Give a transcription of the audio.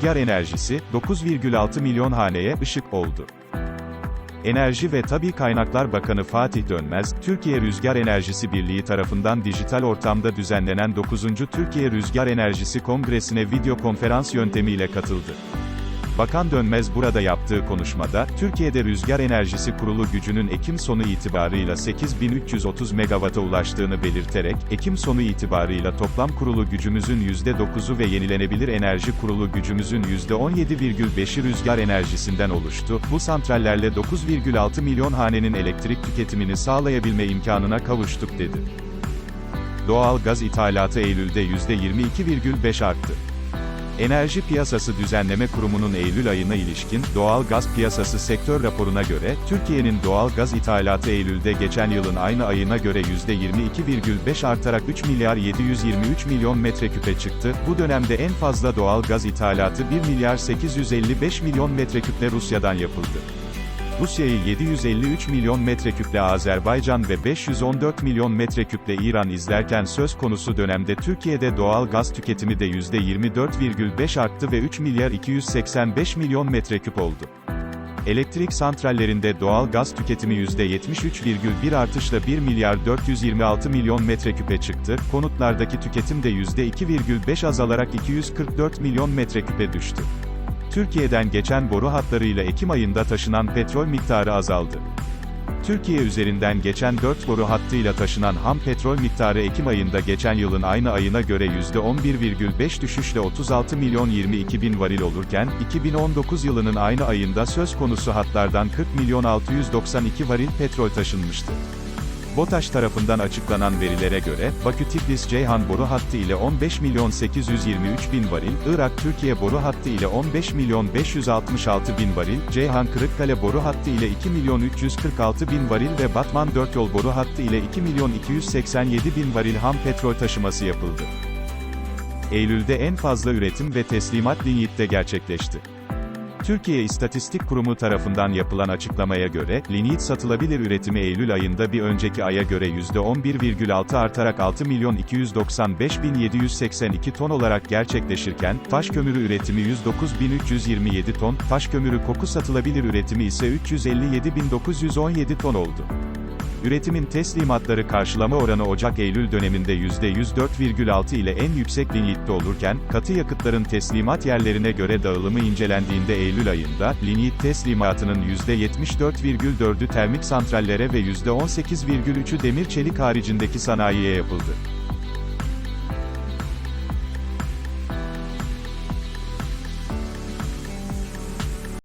rüzgar enerjisi, 9,6 milyon haneye ışık oldu. Enerji ve Tabi Kaynaklar Bakanı Fatih Dönmez, Türkiye Rüzgar Enerjisi Birliği tarafından dijital ortamda düzenlenen 9. Türkiye Rüzgar Enerjisi Kongresi'ne video konferans yöntemiyle katıldı. Bakan Dönmez burada yaptığı konuşmada, Türkiye'de rüzgar enerjisi kurulu gücünün Ekim sonu itibarıyla 8330 megawata ulaştığını belirterek, Ekim sonu itibarıyla toplam kurulu gücümüzün %9'u ve yenilenebilir enerji kurulu gücümüzün %17,5'i rüzgar enerjisinden oluştu. Bu santrallerle 9,6 milyon hanenin elektrik tüketimini sağlayabilme imkanına kavuştuk dedi. Doğal gaz ithalatı Eylül'de %22,5 arttı. Enerji Piyasası Düzenleme Kurumu'nun Eylül ayına ilişkin doğal gaz piyasası sektör raporuna göre, Türkiye'nin doğal gaz ithalatı Eylül'de geçen yılın aynı ayına göre %22,5 artarak 3 milyar 723 milyon metreküpe çıktı. Bu dönemde en fazla doğal gaz ithalatı 1 milyar 855 milyon metreküple Rusya'dan yapıldı. Rusya'yı 753 milyon metreküple Azerbaycan ve 514 milyon metreküple İran izlerken söz konusu dönemde Türkiye'de doğal gaz tüketimi de %24,5 arttı ve 3 milyar 285 milyon metreküp oldu. Elektrik santrallerinde doğal gaz tüketimi %73,1 artışla 1 milyar 426 milyon metreküpe çıktı, konutlardaki tüketim de %2,5 azalarak 244 milyon metreküpe düştü. Türkiye'den geçen boru hatlarıyla Ekim ayında taşınan petrol miktarı azaldı. Türkiye üzerinden geçen 4 boru hattıyla taşınan ham petrol miktarı Ekim ayında geçen yılın aynı ayına göre %11,5 düşüşle 36 milyon 22 bin varil olurken, 2019 yılının aynı ayında söz konusu hatlardan 40 milyon 692 varil petrol taşınmıştı. BOTAŞ tarafından açıklanan verilere göre, Bakü-Tiflis-Ceyhan boru hattı ile 15 milyon 823 bin varil, Irak-Türkiye boru hattı ile 15 milyon 566 bin varil, Ceyhan-Kırıkkale boru hattı ile 2 milyon 346 bin varil ve Batman 4 yol boru hattı ile 2 milyon 287 bin varil ham petrol taşıması yapıldı. Eylül'de en fazla üretim ve teslimat Linyit'te gerçekleşti. Türkiye İstatistik Kurumu tarafından yapılan açıklamaya göre, linyit satılabilir üretimi Eylül ayında bir önceki aya göre %11,6 artarak 6 milyon 295 bin 782 ton olarak gerçekleşirken, taş kömürü üretimi 109 bin 327 ton, taş kömürü koku satılabilir üretimi ise 357 bin 917 ton oldu. Üretimin teslimatları karşılama oranı Ocak-Eylül döneminde %104,6 ile en yüksek linyitte olurken, katı yakıtların teslimat yerlerine göre dağılımı incelendiğinde Eylül ayında, linyit teslimatının %74,4'ü termik santrallere ve %18,3'ü demir çelik haricindeki sanayiye yapıldı.